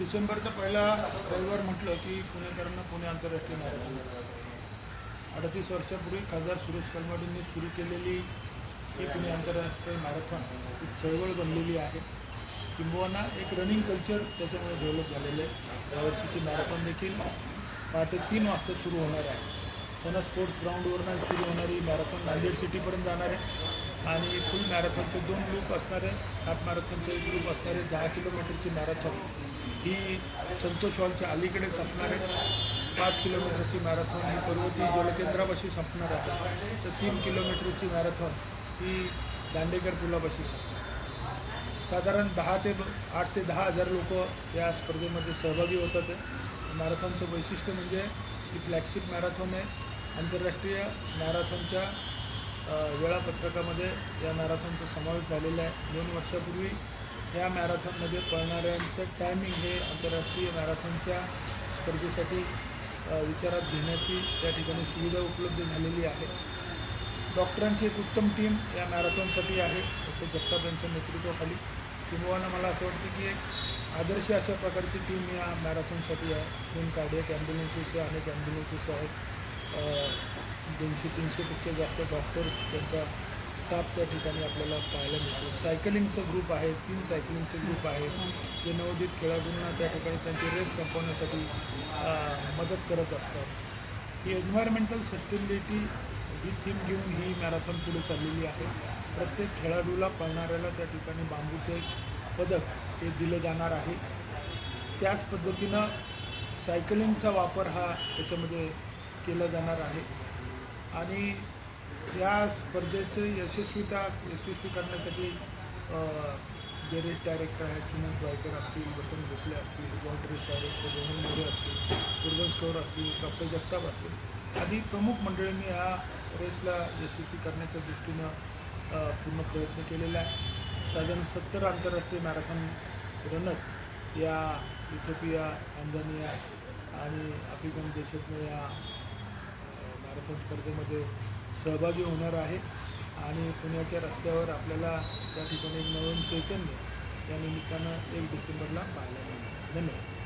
डिसेंबरचा पहिला रविवार म्हटलं की पुणेकरांना पुणे आंतरराष्ट्रीय मॅरेथॉन अडतीस वर्षापूर्वी खासदार सुरेश कलमाडींनी सुरू केलेली ही पुणे आंतरराष्ट्रीय मॅरेथॉन ही चळवळ बनलेली आहे. किंबहुना एक रनिंग कल्चर त्याच्यामुळे डेव्हलप झालेलं आहे. यावर्षीची मॅरेथॉन देखील पहाटे तीन वाजता सुरू होणार आहे. सना स्पोर्ट्स ग्राउंडवरनं सुरू होणारी मॅरेथॉन नांदेड सिटीपर्यंत जाणार आहे. आणि फुल मॅरेथॉनचे दोन लूप असणारे हाफ मॅरेथॉनचे एक लूप असणारे दहा किलोमीटरची मॅरेथॉन ही संतोष हॉलच्या अलीकडेच असणार आहे. पाच किलोमीटरची मॅरेथॉन ही पर्वती जलकेंद्रापाशी संपणार आहे. तर तीन किलोमीटरची मॅरेथॉन ही दांडेकर पुलापाशी संपणार साधारण दहा ते आठ ते दहा हजार लोक या स्पर्धेमध्ये सहभागी होतात आहे. मॅरेथॉनचं वैशिष्ट्य म्हणजे ही फ्लॅगशिप मॅरेथॉन आहे. आंतरराष्ट्रीय मॅरेथॉनच्या वेळापत्रकामध्ये या मॅरेथॉनचा समावेश झालेला आहे. दोन वर्षापूर्वी या मॅरेथॉनमध्ये पळणाऱ्यांचं टायमिंग हे आंतरराष्ट्रीय मॅरेथॉनच्या स्पर्धेसाठी विचारात घेण्याची त्या ठिकाणी सुविधा उपलब्ध झालेली आहे. डॉक्टरांची एक उत्तम टीम या मॅरेथॉनसाठी आहे. डॉक्टर जगताप यांच्या नेतृत्वाखाली. किंबहुना मला असं वाटतं की एक आदर्श अशा प्रकारची टीम या मॅरेथॉनसाठी आहे. दोन कार्डियक ॲम्ब्युलन्सेस अनेक ॲम्ब्युलन्सेस आहेत. दोनशे तीनशेपेक्षा जास्त डॉक्टर त्यांचा स्टाफ त्या ठिकाणी आपल्याला पाहायला मिळतो सायकलिंगचा ग्रुप आहे तीन सायकलिंगचे ग्रुप आहे. जे नवोदित खेळाडूंना त्या ठिकाणी त्यांची रेस संपवण्यासाठी मदत करत असतात. ही एन्व्हायरमेंटल सस्टेनेबिलिटी ही थीम घेऊन ही मॅरेथॉन पुढे चाललेली आहे. प्रत्येक खेळाडूला पळणाऱ्याला त्या ठिकाणी बांबूचं एक पदक हे दिलं जाणार आहे. त्याच पद्धतीनं सायकलिंगचा वापर हा त्याच्यामध्ये केला जाणार आहे. आणि या स्पर्धेचे यशस्वीता यशस्वी करण्यासाठी जे रेस डायरेक्टर आहेत सुमंत वायकर असतील वसंत गोखले असतील जॉईंट रेस डायरेक्टर रोहन मोरे असतील उर्बन स्टोर असतील डॉक्टर जगताप असतील आदी प्रमुख मंडळींनी ह्या रेसला यशस्वी करण्याच्या दृष्टीनं पूर्ण प्रयत्न केलेला आहे. साधारण सत्तर आंतरराष्ट्रीय मॅरेथॉन रनर या इथोपिया टांझानिया आणि आफ्रिकन देशातनं या मॅरेथॉन स्पर्धेमध्ये सहभागी होणार आहे. आणि पुण्याच्या रस्त्यावर आपल्याला त्या ठिकाणी एक नवीन चैतन्य या निमित्तानं एक डिसेंबरला पाहायला मिळणार. धन्यवाद.